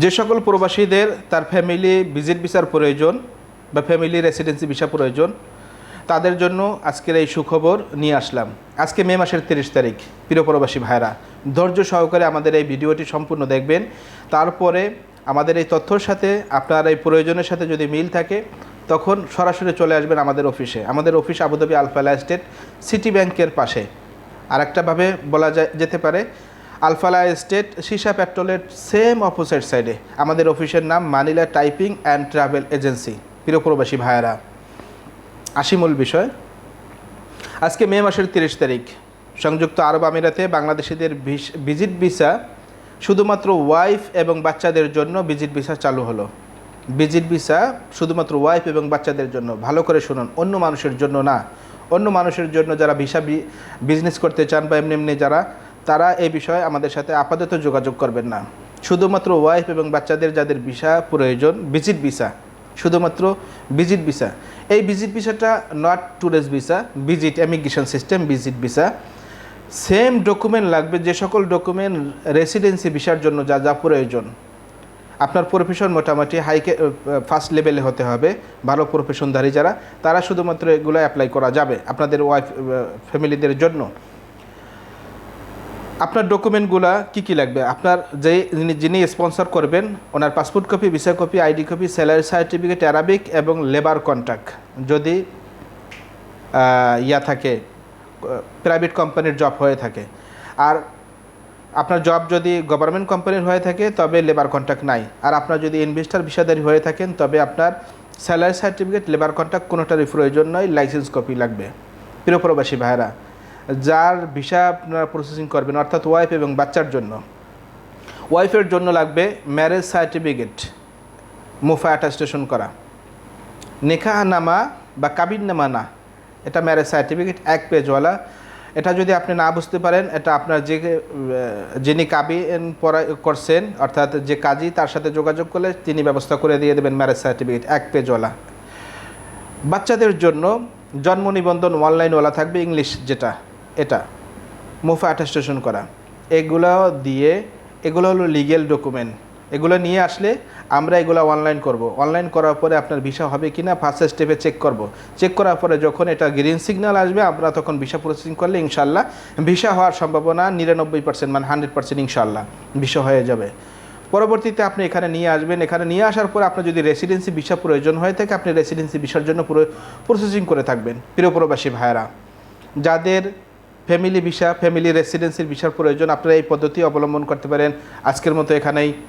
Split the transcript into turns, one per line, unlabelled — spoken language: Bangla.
যে সকল প্রবাসীদের তার ফ্যামিলি ভিজিট ভিসার প্রয়োজন বা ফ্যামিলি রেসিডেন্সি ভিসা প্রয়োজন, তাদের জন্য আজকের এই সুখবর নিয়ে আসলাম। আজকে মে মাসের তিরিশ তারিখ, প্রিয় প্রবাসী ভাইরা ধৈর্য সহকারে আমাদের এই ভিডিওটি সম্পূর্ণ দেখবেন। তারপরে আমাদের এই তথ্যর সাথে, আপনার এই প্রয়োজনের সাথে যদি মিল থাকে, তখন সরাসরি চলে আসবেন আমাদের অফিসে। আমাদের office Abu Dhabi Al Falah state city ব্যাংকের পাশে। আরেকটাভাবে বলা যেতে পারে আলফালা স্টেট সীসা পেট্রোলের সেম অপোজিট সাইডে। আমাদের অফিসের নাম Manila typing and travel agency. প্রিয় প্রবাসী ভাইয়েরা আসি মূল বিষয়। আজকে মে মাসের তিরিশ তারিখ। সংযুক্ত আরব আমিরাতে বাংলাদেশিদের ভিজিট ভিসা শুধুমাত্র ওয়াইফ এবং বাচ্চাদের জন্য ভিজিট ভিসা চালু হলো। ভিজিট ভিসা শুধুমাত্র ওয়াইফ এবং বাচ্চাদের জন্য। ভালো করে শুনুন, অন্য মানুষের জন্য না। অন্য মানুষের জন্য যারা ভিসা বিজনেস করতে চান বা এমনি এমনি যারা তারা এই বিষয়ে আমাদের সাথে আপাতত যোগাযোগ করবেন না। শুধুমাত্র ওয়াইফ এবং বাচ্চাদের যাদের ভিসা প্রয়োজন, ভিজিট ভিসা, শুধুমাত্র ভিজিট ভিসা। এই ভিজিট ভিসাটা not tourist visa, visit immigration system visit visa. Same document লাগবে, যে সকল ডকুমেন্ট রেসিডেন্সি ভিসার জন্য যা যা প্রয়োজন। আপনার প্রফেশন মোটামুটি হাইকে ফার্স্ট লেভেলে হতে হবে, ভালো প্রফেশনধারী যারা, তারা শুধুমাত্র এগুলো অ্যাপ্লাই করা যাবে আপনাদের ওয়াইফ ফ্যামিলিদের জন্য। আপনার ডকুমেন্টগুলা কি কি লাগবে? আপনার যে যিনি- স্পন্সর করবেন, ওনার passport copy visa copy ID copy salary certificate Arabic এবং লেবার কন্ট্রাক্ট যদি ইয়া থাকে প্রাইভেট কোম্পানির জব হয়ে থাকে। আর আপনার জব যদি গভর্নমেন্ট কোম্পানির হয়ে থাকে, তবে লেবার কন্ট্রাক্ট নাই। আর আপনার যদি ইনভেস্টার ভিসাদারি হয়ে থাকেন, তবে আপনার স্যালারি সার্টিফিকেট লেবার কন্ট্রাক্ট কোনোটারই প্রয়োজন নয় লাইসেন্স কপি লাগবে। প্রিয় প্রবাসী ভাইরা যার ভিসা আপনারা প্রসেসিং করবেন, অর্থাৎ ওয়াইফ এবং বাচ্চার জন্য। ওয়াইফের জন্য লাগবে ম্যারেজ সার্টিফিকেট মুফা অ্যাটাস্টেশন করা। নেকাহনামা বা কাবিননামা না, এটা ম্যারেজ সার্টিফিকেট এক পেজওয়ালা এটা যদি আপনি না বুঝতে পারেন, এটা আপনার যে যিনি কাবিন পড়া, করছেন, অর্থাৎ যে কাজী, তার সাথে যোগাযোগ করলে তিনি ব্যবস্থা করে দিয়ে দেবেন ম্যারেজ সার্টিফিকেট এক পেজওয়ালা বাচ্চাদের জন্য জন্ম নিবন্ধন অনলাইনওয়ালা থাকবে ইংলিশ যেটা। এটা, মুফা অ্যাটাস্টেশন করা। এগুলো দিয়ে, এগুলো হলো লিগেল ডকুমেন্ট এগুলো নিয়ে আসলে আমরা এগুলো অনলাইন করব। অনলাইন করার পরে আপনার ভিসা হবে কি না ফার্স্ট স্টেপে চেক করব। চেক করার পরে যখন এটা গ্রিন সিগন্যাল আসবে, আমরা তখন ভিসা প্রসেসিং করলে ইনশাল্লাহ ভিসা হওয়ার সম্ভাবনা নিরানব্বই পার্সেন্ট মানে হান্ড্রেড পার্সেন্ট ইনশাল্লাহ ভিসা হয়ে যাবে। পরবর্তীতে আপনি এখানে নিয়ে আসবেন। এখানে নিয়ে আসার পর আপনার যদি রেসিডেন্সি ভিসা প্রয়োজন হয়ে থাকে আপনি রেসিডেন্সি ভিসার জন্য পুরো প্রসেসিং করে থাকবেন। প্রিয় প্রবাসী ভাইয়েরা, যাদের ফ্যামিলি ভিসা ফ্যামিলি রেসিডেন্সির ভিসার প্রয়োজন, আপনারা এই পদ্ধতি অবলম্বন করতে পারেন। আজকের মতো এখানেই।